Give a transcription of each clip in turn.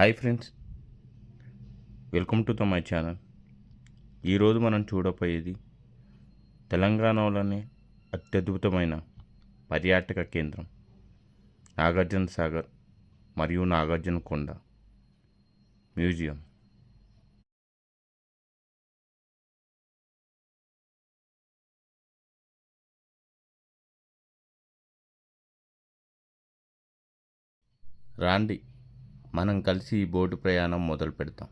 Hi friends. Welcome to the my channel. ఈరోజు మనం చూడబోయేది తెలంగాణలోనే అత్యద్భుతమైన పర్యాటక కేంద్రం నాగార్జున సాగర్ మరియు నాగార్జున కొండ మ్యూజియం. రాండి. మనం కలిసి ఈ బోటు ప్రయాణం మొదలు పెడతాం.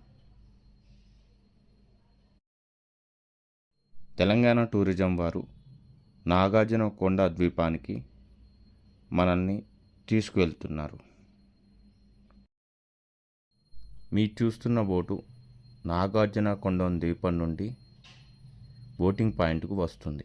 తెలంగాణ టూరిజం వారు నాగార్జున కొండ ద్వీపానికి మనల్ని తీసుకువెళ్తున్నారు. మీరు చూస్తున్న బోటు నాగార్జున కొండ ద్వీపం నుండి బోటింగ్ పాయింట్కు వస్తుంది.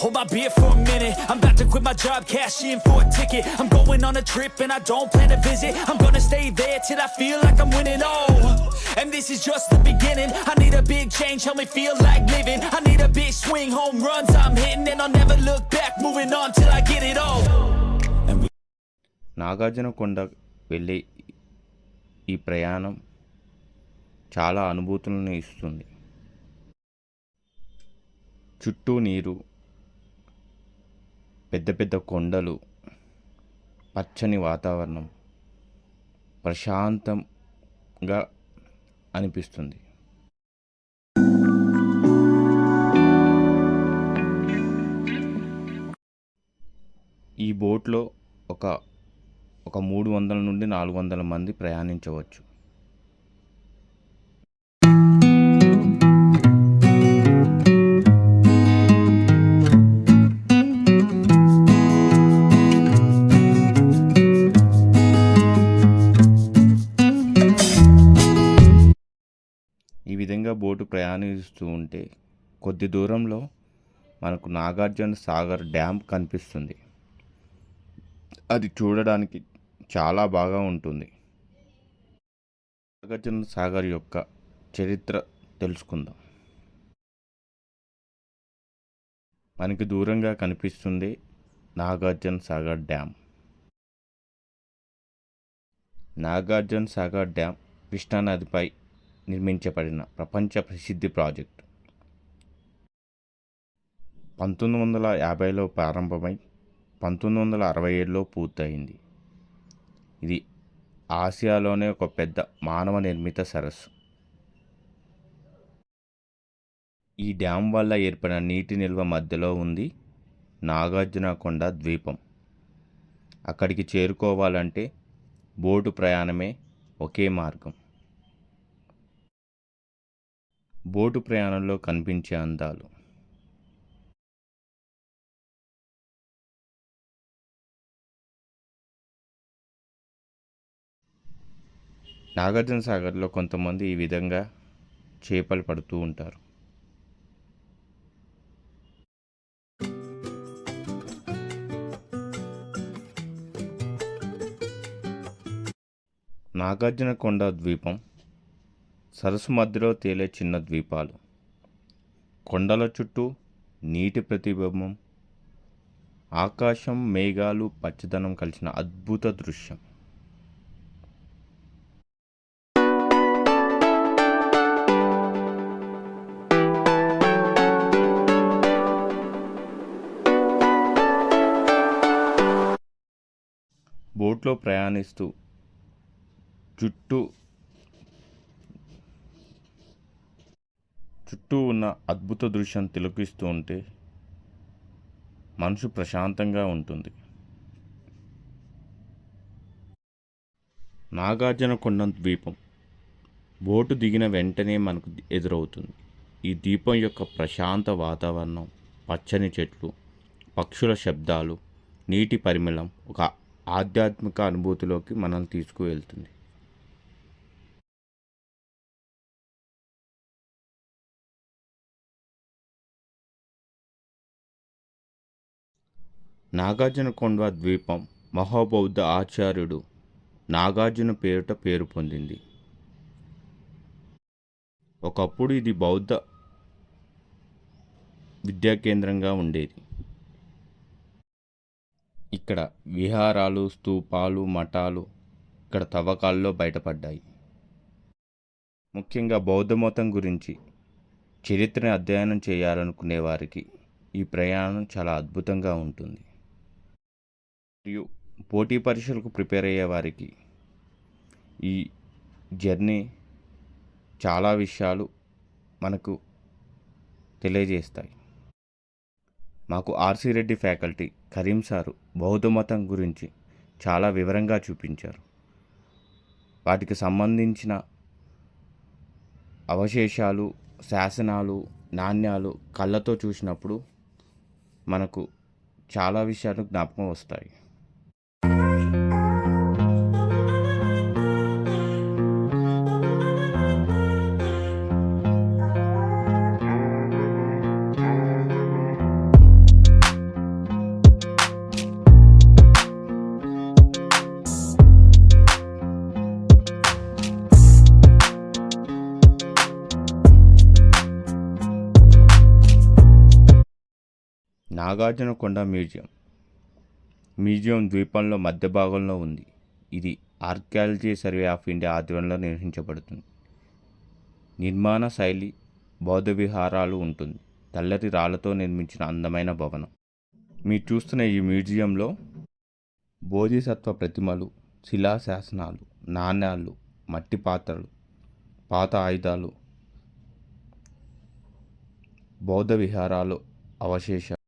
Hold my beer for a minute. I'm about to quit my job, cash in for a ticket. I'm going on a trip and I don't plan to visit. I'm gonna stay there till I feel like I'm winning. Oh, and this is just the beginning. I need a big change, help me feel like living. I need a big swing, home runs I'm hitting, and I'll never look back. Moving on till I get it all. Nagarjuna కొండ వెళ్ళే ఈ ప్రయాణం చాలా అనుభూతులను ఇస్తుంది చుట్టూ నీరు పెద్ద పెద్ద కొండలు పచ్చని వాతావరణం ప్రశాంతంగా అనిపిస్తుంది. ఈ బోట్లో ఒక ఒక మూడు వందల నుండి నాలుగు వందల మంది ప్రయాణించవచ్చు. ప్రయాణిస్తూ ఉంటే కొద్ది దూరంలో మనకు నాగార్జున సాగర్ డ్యామ్ కనిపిస్తుంది. అది చూడడానికి చాలా బాగా ఉంటుంది. నాగార్జున సాగర్ యొక్క చరిత్ర తెలుసుకుందాం. మనకి దూరంగా కనిపిస్తుంది నాగార్జున సాగర్ డ్యామ్. నాగార్జున సాగర్ డ్యామ్ కృష్ణానదిపై నిర్మించబడిన ప్రపంచ ప్రసిద్ధి ప్రాజెక్ట్. పంతొమ్మిది వందల యాభైలో ప్రారంభమై పంతొమ్మిది వందల అరవై ఏడులో పూర్తయింది. ఇది ఆసియాలోనే ఒక పెద్ద మానవ నిర్మిత సరస్సు. ఈ డ్యామ్ వల్ల ఏర్పడిన నీటి నిల్వ మధ్యలో ఉంది నాగార్జునకొండ ద్వీపం. అక్కడికి చేరుకోవాలంటే బోటు ప్రయాణమే ఒకే మార్గం. బోటు ప్రయాణంలో కనిపించే అందాలు. నాగార్జున సాగర్లో కొంతమంది ఈ విధంగా చేపలు పడుతూ ఉంటారు. నాగార్జున కొండ ద్వీపం సరస్సు మధ్యలో తేలే చిన్న ద్వీపాలు. కొండల చుట్టూ నీటి ప్రతిబింబం. ఆకాశం మేఘాలు పచ్చదనం కలిసిన అద్భుత దృశ్యం. బోట్లో ప్రయాణిస్తూ చుట్టూ చుట్టూ ఉన్న అద్భుత దృశ్యం తిలకిస్తూ ఉంటే మనసు ప్రశాంతంగా ఉంటుంది. నాగార్జున కొండ ద్వీపం. బోటు దిగిన వెంటనే మనకు ఎదురవుతుంది. ఈ ద్వీపం యొక్క ప్రశాంత వాతావరణం పచ్చని చెట్లు పక్షుల శబ్దాలు నీటి పరిమళం ఒక ఆధ్యాత్మిక అనుభూతిలోకి మనల్ని తీసుకువెళ్తుంది. నాగార్జునకొండ ద్వీపం మహాబౌద్ధ ఆచార్యుడు నాగార్జున పేరుట పేరు పొందింది. ఒకప్పుడు ఇది బౌద్ధ విద్యా కేంద్రంగా ఉండేది. ఇక్కడ విహారాలు స్తూపాలు మఠాలు ఇక్కడ తవ్వకాల్లో బయటపడ్డాయి. ముఖ్యంగా బౌద్ధ మతం గురించి చరిత్రని అధ్యయనం చేయాలనుకునే వారికి ఈ ప్రయాణం చాలా అద్భుతంగా ఉంటుంది. మరియు పోటీ పరీక్షలకు ప్రిపేర్ అయ్యే వారికి ఈ జర్నీ చాలా విషయాలు మనకు తెలియజేస్తాయి. మాకు R C Reddy faculty Karim sir బౌద్ధ మతం గురించి చాలా వివరంగా చూపించారు. వాటికి సంబంధించిన అవశేషాలు శాసనాలు నాణ్యాలు కళ్ళతో చూసినప్పుడు మనకు చాలా విషయాలు జ్ఞాపకం వస్తాయి. నాగార్జునకొండ మ్యూజియం. మ్యూజియం ద్వీపంలో మధ్య భాగంలో ఉంది. ఇది ఆర్కియాలజీ సర్వే ఆఫ్ ఇండియా ఆధ్వర్యంలో నిర్వహించబడుతుంది. నిర్మాణ శైలి బౌద్ధ విహారాలు ఉంటుంది. తెల్లటి రాళ్ళతో నిర్మించిన అందమైన భవనం. మీరు చూస్తున్న ఈ మ్యూజియంలో బోధిసత్వ ప్రతిమలు శిలాశాసనాలు నాణ్యాలు మట్టి పాత్రలు పాత ఆయుధాలు బౌద్ధ విహారాలు అవశేషాలు